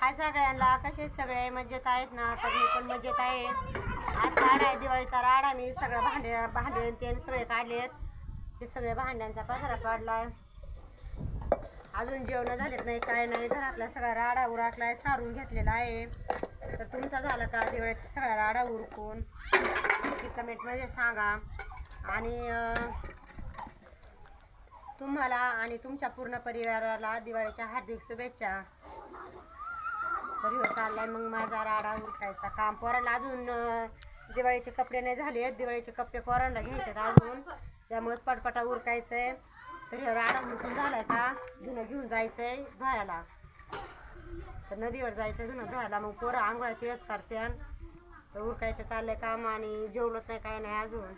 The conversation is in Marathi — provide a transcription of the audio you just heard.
हाय सगळ्यांना कसे सगळे? मजेत आहेत ना? तर मी पण मजेत आहे. आज राड आहे दिवाळीचा राडा. मी सगळं भांडे भांडे ते सगळे काढलेत. ते सगळे भांड्यांचा पसारा काढलाय अजून जेवण झालेत नाही काय नाही. घरातला सगळा राडा उराकलाय सारून घेतलेला आहे. तर तुमचा झाला का दिवाळीचा सगळा राडा उरकून? कमेंटमध्ये सांगा. आणि तुम्हाला आणि तुमच्या पूर्ण परिवाराला दिवाळीच्या हार्दिक शुभेच्छा. तर हो चाललाय. मग माझा राडा उरकायचा काम. पोरांना अजून अं, दिवाळीचे कपडे नाही झाले आहेत. दिवाळीचे कपडे पोरांना घ्यायचे अजून. त्यामुळेच पटपटा उरकायचंय. तर हो राडा उरकून झालाय का? धुणं घेऊन जायचंय धुवायला. तर नदीवर जायचंय धुणं धुवायला. मग पोरं आंघोळ्या तेच करते तर उरकायचं चाललंय काम आणि जेवलंच नाही काय नाही अजून.